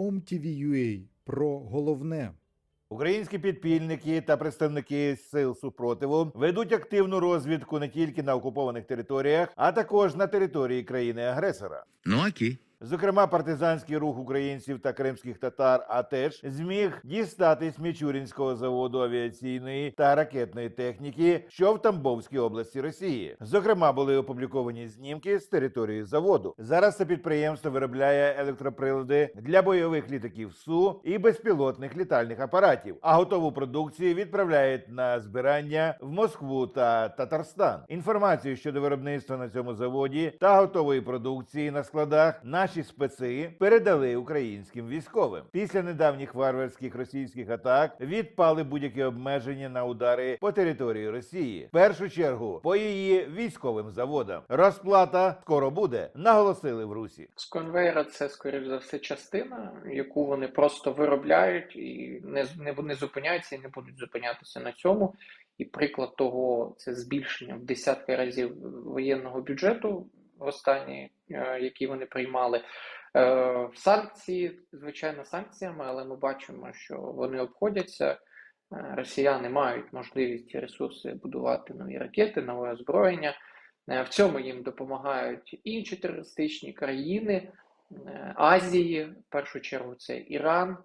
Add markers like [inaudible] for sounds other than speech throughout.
OMTV.ua про головне. Українські підпільники та представники сил супротиву ведуть активну розвідку не тільки на окупованих територіях, а також на території країни-агресора. Ну окей. Зокрема, партизанський рух українців та кримських татар АТЕШ зміг дістатись Мічурінського заводу авіаційної та ракетної техніки, що в Тамбовській області Росії. Зокрема, були опубліковані знімки з території заводу. Зараз це підприємство виробляє електроприлади для бойових літаків СУ і безпілотних літальних апаратів, а готову продукцію відправляють на збирання в Москву та Татарстан. Інформацію щодо виробництва на цьому заводі та готової продукції на складах наші специ передали українським військовим. Після недавніх варварських російських атак відпали будь-які обмеження на удари по території Росії. В першу чергу по її військовим заводам. Розплата скоро буде, наголосили в Русі. З конвейера це, скоріш за все, частина, яку вони просто виробляють і не, не, не зупиняються і не будуть зупинятися на цьому. І приклад того це збільшення в десятки разів воєнного бюджету останні, е, які вони приймали. Е, Санкції, звичайно, санкціями, але ми бачимо, що вони обходяться. Е, Росіяни мають можливість і ресурси будувати нові ракети, нове озброєння. В цьому їм допомагають інші терористичні країни Азії, в першу чергу це Іран,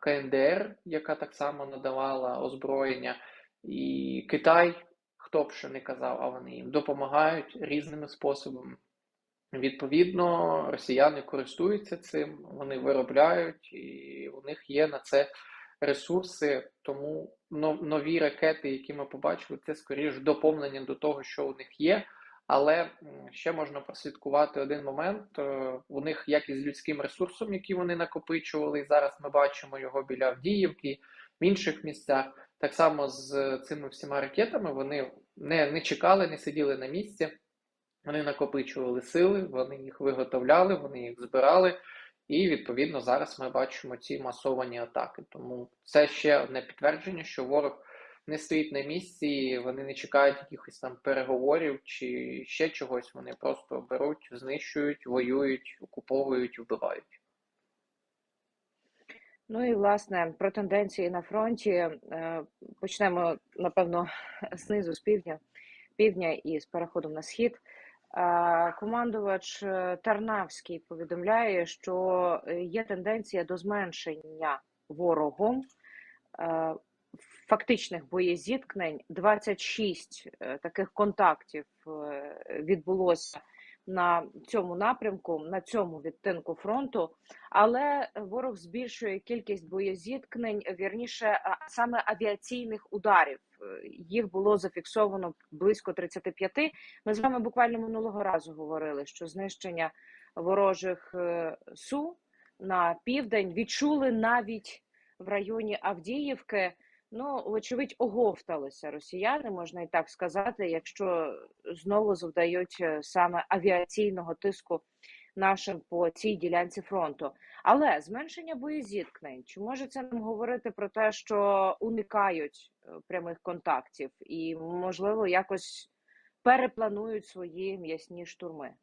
КНДР, яка так само надавала озброєння, і Китай, хто б що не казав, а вони їм допомагають різними способами. Відповідно, росіяни користуються цим, вони виробляють, і у них є на це ресурси. Тому нові ракети, які ми побачили, це скоріш доповнення до того, що у них є. Але ще можна прослідкувати один момент. Е, У них як із людським ресурсом, який вони накопичували, і зараз ми бачимо його біля Авдіївки, в інших місцях. Так само з цими всіма ракетами вони не, не чекали, не сиділи на місці. Вони накопичували сили, вони їх виготовляли, вони їх збирали, і відповідно зараз ми бачимо ці масовані атаки. Тому це ще одне підтвердження, що ворог не стоїть на місці, вони не чекають якихось там переговорів чи ще чогось. Вони просто беруть, знищують, воюють, окуповують, вбивають. Ну і власне про тенденції на фронті е, почнемо напевно [laughs] знизу з півдня, півдня і з переходом на схід. Е, Командувач е, Тарнавський повідомляє, що є тенденція до зменшення ворогом фактичних боєзіткнень. 26 е, таких контактів відбулося на цьому напрямку, на цьому відтинку фронту. Але ворог збільшує кількість боєзіткнень, вірніше, саме авіаційних ударів. Їх було зафіксовано близько 35. Ми з вами буквально минулого разу говорили, що знищення ворожих е, су на південь відчули навіть в районі Авдіївки. Ну, вочевидь, оговталися росіяни, можна і так сказати, якщо знову завдають е, саме авіаційного тиску нашим по цій ділянці фронту. Але зменшення боєзіткнень, чи може це нам говорити про те, що уникають е, прямих контактів і, можливо, якось перепланують свої м'ясні штурми?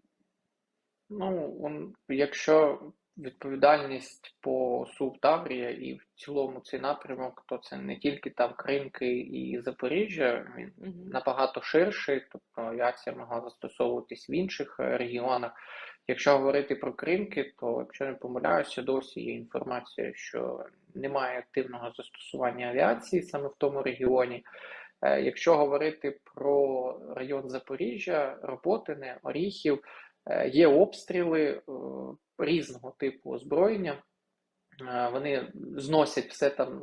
Ну, якщо відповідальність по СУП Таврія і в цілому цей напрямок, то це не тільки там Кримки і Запоріжжя, він набагато ширший, тобто авіація могла застосовуватись в інших е, регіонах. Якщо говорити про Кримки, то якщо не помиляюся, досі є інформація, що немає активного застосування авіації саме в тому регіоні. Е, Якщо говорити про район Запоріжжя, Роботине, Оріхів, є обстріли е, різного типу озброєння. Е, Вони зносять все там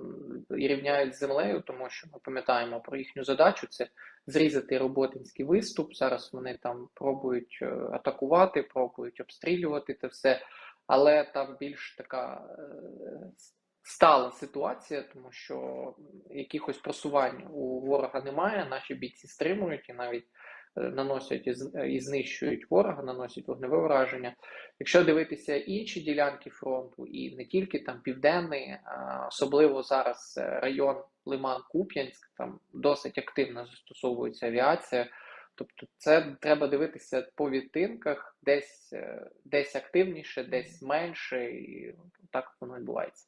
і рівняють з землею, тому що ми пам'ятаємо про їхню задачу це зрізати роботинський виступ. Зараз вони там пробують е, атакувати, пробують обстрілювати це все, але там більш така е, стала ситуація, тому що якихось просувань у ворога немає. Наші бійці стримують і навіть е, наносять і знищують ворога, наносять вогневе враження. Якщо дивитися інші ділянки фронту, і не тільки там південний, особливо зараз е, район Лиман-Куп'янськ, там досить активно застосовується авіація. Тобто, це треба дивитися по відтинках, десь, е, десь активніше, десь менше, і так воно відбувається.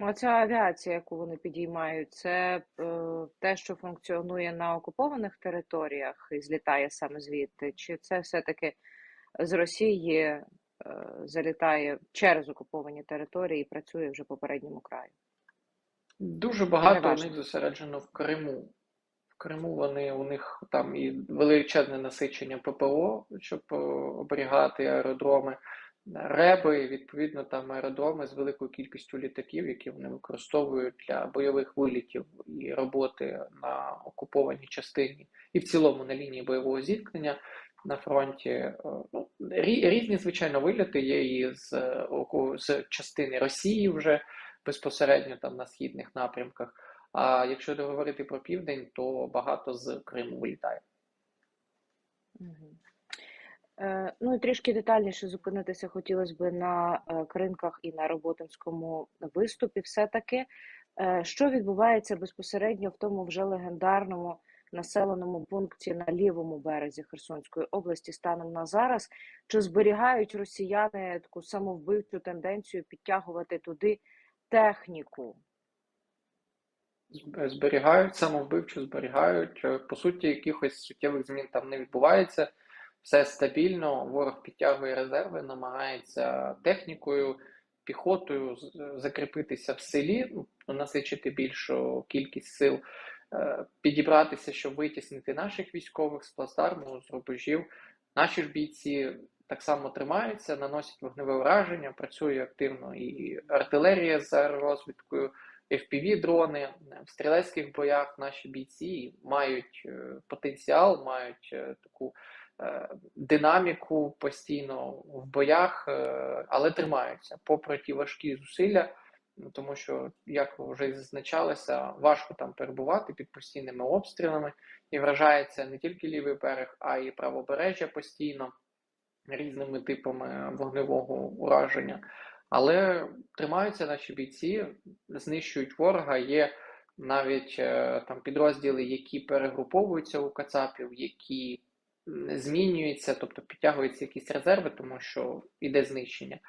Оця авіація, яку вони підіймають, це е, те, що функціонує на окупованих територіях і злітає саме звідти, чи це все-таки з Росії е, залітає через окуповані території і працює вже по передньому краю? Дуже багато у них зосереджено в Криму. В Криму вони у них там і величезне насичення ППО, щоб е, оберігати аеродроми, реби, відповідно, там аеродроми з великою кількістю літаків, які вони використовують для бойових вилітів і роботи на окупованій частині, і в цілому на лінії бойового зіткнення на фронті. Е, Ну, різні, звичайно, виліти є і з, е, з частини Росії вже безпосередньо там на східних напрямках. А якщо говорити про південь, то багато з Криму вилітає. Мгм. Е, Ну і трішки детальніше зупинитися хотілося б на е, кринках і на роботинському виступі. Все-таки, Е, що відбувається безпосередньо в тому вже легендарному населеному пункті на лівому березі Херсонської області станом на зараз? Чи зберігають росіяни таку самовбивчу тенденцію підтягувати туди техніку? Зберігають, самовбивчу зберігають. По суті, якихось суттєвих змін там не відбувається. Все стабільно. Ворог підтягує резерви, намагається технікою, піхотою закріпитися в селі, ну, насичити більшу кількість сил, е, підібратися, щоб витіснити наших військових з плацдарму, з рубежів. Наші ж бійці так само тримаються, наносять вогневе враження, працює активно і артилерія з аеророзвідкою. FPV-дрони в стрілецьких боях наші бійці мають е, потенціал, мають е, таку динаміку постійно в боях, е, але тримаються попри ті важкі зусилля, ну, тому що, як вже і зазначалося, важко там перебувати під постійними обстрілами і вражається не тільки лівий берег, а й правобережжя постійно різними типами вогневого ураження. Але тримаються наші бійці, знищують ворога. Є навіть е, там підрозділи, які перегруповуються у Кацапів, які м, змінюються, тобто підтягуються якісь резерви, тому що йде знищення.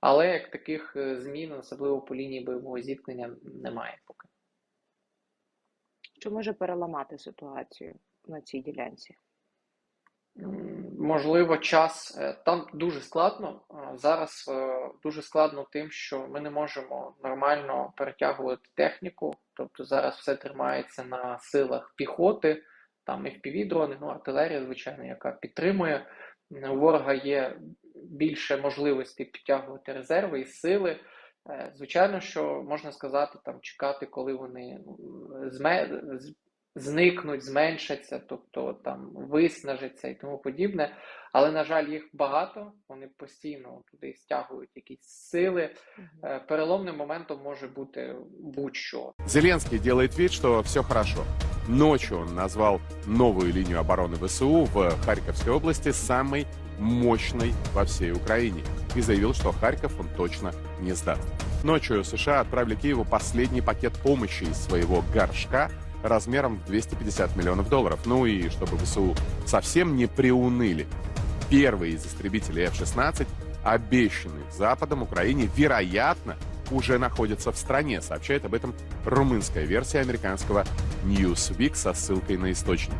Але як таких е, змін, особливо по лінії бойового зіткнення, немає поки. Що може переламати ситуацію на цій ділянці? Можливо, час е, там дуже складно. Зараз е, дуже складно тим, що ми не можемо нормально перетягувати техніку. Тобто зараз все тримається на силах піхоти, там FPV-дрони, ну артилерія, звичайно, яка підтримує. У ворога є більше можливостей підтягувати резерви і сили. Е, Звичайно, що можна сказати, там чекати, коли вони ну, зме... зникнуть, зменшаться, тобто там виснажаться і тому подібне. Але, на жаль, їх багато, вони постійно туди стягують якісь сили. Е, Переломним моментом може бути будь-що. Зеленский делает вид, что все хорошо. Ночью он назвал новую линию обороны ВСУ в Харьковской области самой мощной во всей Украине и заявил, что Харьков он точно не сдаст. Ночью США отправили Киеву последний пакет помощи из своего горшка размером в 250 миллионов долларов. Ну и чтобы ВСУ совсем не приуныли. Первый из истребителей F-16, обещанный Западом Украине, вероятно, уже находится в стране, сообщает об этом румынская версия американского Newsweek со ссылкой на источник.